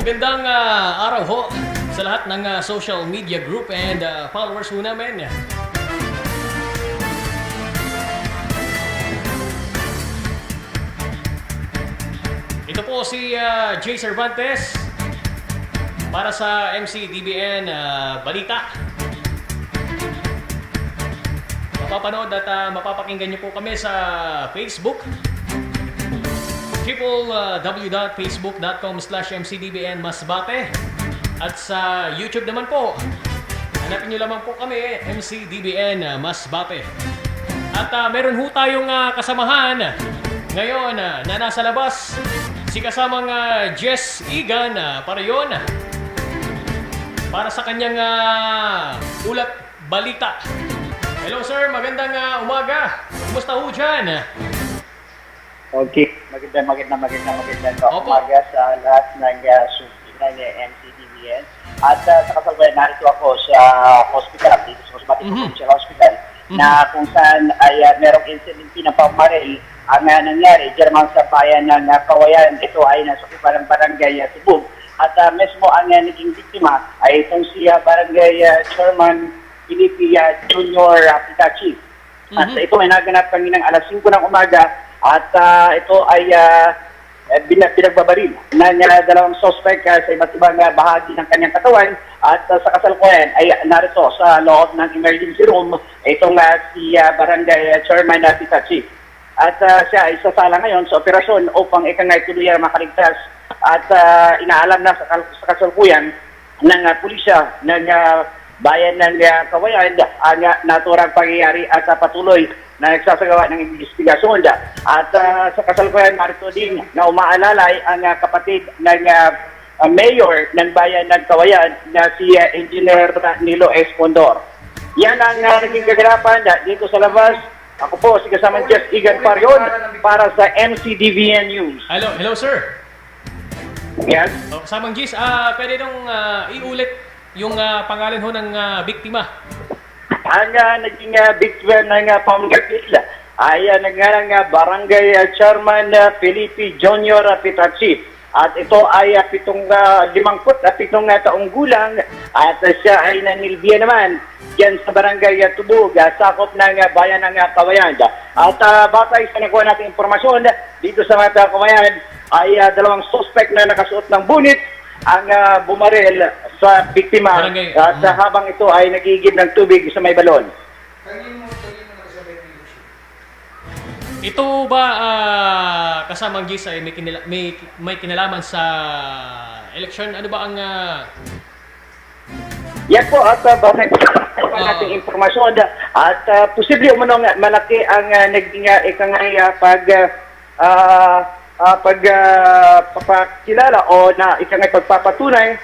Magandang ah, araw ho sa lahat ng ah, social media group and ah, followers ho namin. Ito po si ah, Jay Cervantes para sa MCDBN ah, Balita. Mapapanood at ah, mapapakinggan niyo po kami sa Facebook www.facebook.com slash mcdbn masbate. At sa YouTube naman po hanapin nyo lamang po kami MCDBN uh, Masbate. At uh, meron ho tayong uh, kasamahan. Ngayon uh, na nasa labas si kasamang uh, Jess Egan uh, para yon para sa kanyang uh, ulat balita. Hello sir, magandang uh, umaga. Kumusta ho dyan? Okay, maganda, maganda, maganda, maganda Opo. umaga sa lahat ng uh, susunod ng MCDBN. At uh, sa kasalbayan, narito ako sa hospital, dito sa Masbate Mhm. Provincial Hospital, na kung saan ay uh, merong incident ng pagmaril ang uh, nangyari German sa bayan ng uh, Kawayan. Ito ay nasa kupa ng barangay uh, Tubog. At uh, mismo ang uh, naging biktima ay itong si uh, barangay uh, Chairman Filipe uh, Junior uh, Pitachi. At Mhm. ito ay naganap kaninang alas 5 ng umaga at ah, ito ay uh, pinagbabaril ng ah, dalawang suspect ah, sa iba't ibang ah, bahagi ng kanyang katawan at ah, sa kasalukuyan ay narito sa loob ng emergency room itong ah, si ah, barangay chairman na Pitachi. At ah, siya ay sasala ngayon sa operasyon upang ikangay tuluyang makaligtas at ah, inaalam na sa, sa kasalukuyan ng uh, pulisya ng ah, bayan ng uh, Kawayan ang uh, naturang pangyayari at ah, patuloy na nagsasagawa ng investigasyon. At ah, sa kasalukuyan narito din na umaalalay ang ah, kapatid ng ah, mayor ng bayan ng Kawayan na si ah, Engineer Nilo Espondor. Yan ang uh, naging kaganapan dito sa labas. Ako po si kasamang Jeff Igan Parion para sa MCDVN News. Hello, hello sir. Yes. Oh, Samang Gis, ah pwede nung ah, iulit yung ah, pangalan ho ng ah, biktima. Ang uh, naging uh, biktima ng uh, pamgatil ay uh, nangarang uh, barangay uh, chairman uh, Felipe Junior uh, Pitachi. At ito ay uh, pitong uh, limangput at pitong uh, taong gulang at uh, siya ay nanilbiya naman dyan sa barangay uh, Tubog, uh, sakop ng uh, bayan ng uh, Kawayan. At uh, batay sa nakuha natin informasyon dito sa mga Kawayan ay uh, dalawang suspect na nakasuot ng bunit ang uh, bumaril sa biktima Barangay. at uh, habang ito ay nagigib ng tubig sa may balon. Ito ba ah, kasamang Gis ay may, kinila- may, may kinalaman sa election? Ano ba ang ah, Yan po at uh, bakit pa Ah. nating informasyon at uh, posible umunong malaki ang uh, naging uh, ikangay uh, pag uh, uh, uh, pag uh, papakilala o na ikangay pagpapatunay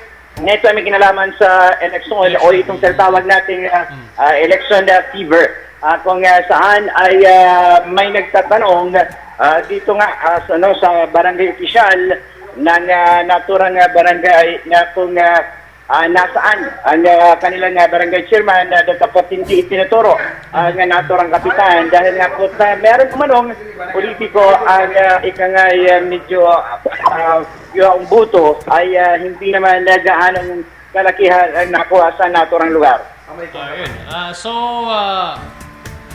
ay may kinalaman sa election o itong tinatawag nating uh, uh, election uh, fever. Uh, kung uh, saan ay uh, may nagtatanong uh, dito nga uh, sa, ano, sa barangay official ng uh, naturang uh, barangay na kung uh, Ah, nasaan ang ah, kanilang uh, barangay chairman uh, dapat hindi itinuturo ang uh, naturang kapitan. Dahil nga po na meron kumanong politiko ang uh, ikangay uh, medyo uh, yung buto ay ah, hindi naman uh, gaano kalakihan ang nakuha sa naturang lugar. ayun. Ah, so, ah,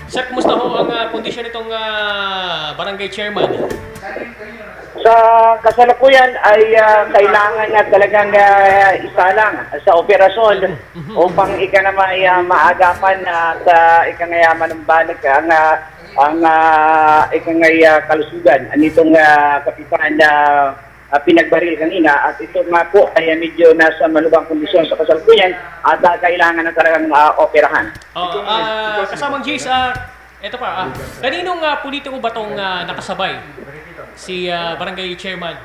sir, kumusta ho ang ah, kondisyon nitong ah, barangay chairman? Sa kasalukuyan ay ah, kailangan na talagang uh, isalang sa operasyon upang ika na may ah, maagapan at uh, ika nga manumbalik ang ah, ang uh, ika nga ah, kalusugan nitong uh, kapitan na ah, pinagbaril kanina at ito nga po ay medyo nasa malubang kondisyon sa kasalukuyan at ah, kailangan na talagang ah, operahan. Oh, ah, kasamang Gis, ah, ito pa, ah, kaninong ah, politiko ba itong nakasabay? Si ah, barangay chairman.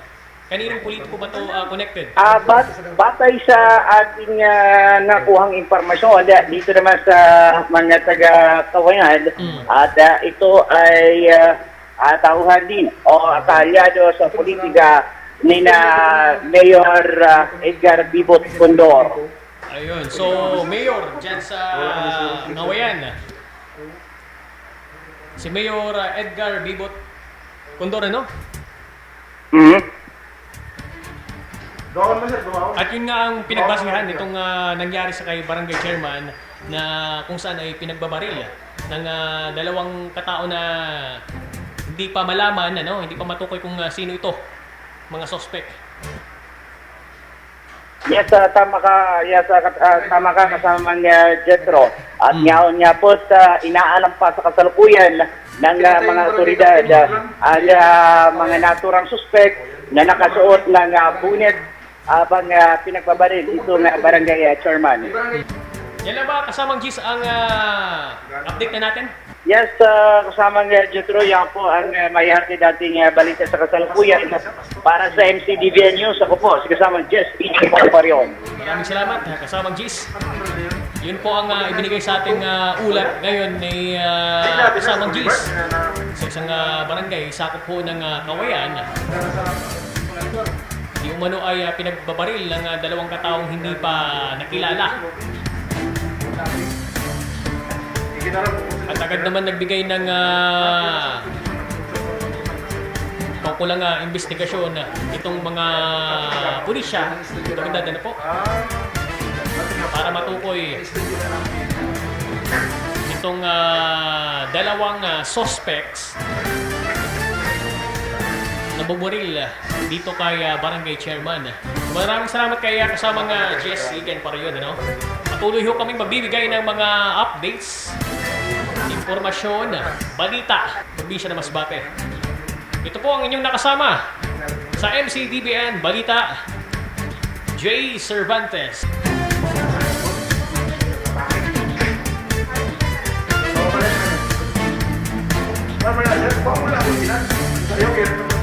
Kaninong politiko ba ito connected? Ah, bat, batay sa ating ah, nakuhang impormasyon dito naman sa mga taga Kawayan Mm. at ah, ito ay ah, ah, tauhan din o kaalyado sa politika ni na Mayor ah, Edgar Bibot Condor. Ayun, so mayor dyan sa Ngawayan. Si Mayor ah, Edgar Bibot Condor, ano? Mhm. Sir, gawin. At yun nga ang pinagbasihan nitong ah, nangyari sa kay barangay chairman na kung saan ay pinagbabaril ng ah, dalawang katao na hindi pa malaman, ano, hindi pa matukoy kung ah, sino ito, mga suspect. Yes, ah, tama ka. Yes, kat- ah, tama ka kasama niya Jetro. At Mm. nga niya po sa inaalam pa sa kasalukuyan ng ah, mga otoridad ang ah, mga naturang suspect na nakasuot ng uh, bunit habang ah, pinagbabaril ito ng barangay ah, chairman. Yan lang ba kasamang Gis ang ah, update na natin? Yes, uh, kasama nga Jetro, yan po ang uh, may hati dating uh, balita sa kasalukuyan para sa MCDBN News. Ako po, si kasama Jess P. Parion. Maraming salamat, ah, kasamang Gis. Yun po ang ah, ibinigay sa ating ah, ulat ngayon ni ah, kasamang Gis sa isang ah, barangay, sakop po ng ah, Kawayan. Di umano ay ah, pinagbabaril ng ah, dalawang kataong hindi pa nakilala. At agad naman nagbigay ng uh, kaukulang uh, investigasyon ah, itong mga pulisya, otoridad ano po, para matukoy itong ah, dalawang ah, suspects na buburil dito kay ah, barangay chairman. Maraming salamat kay ah, kasamang uh, Jess Egan para yun. Ano? Patuloy ho kaming magbibigay ng mga updates, informasyon, balita, probinsya na Masbate. Ito po ang inyong nakasama sa MCDBN Balita, Jay Cervantes. Mamaya, sir, formula ko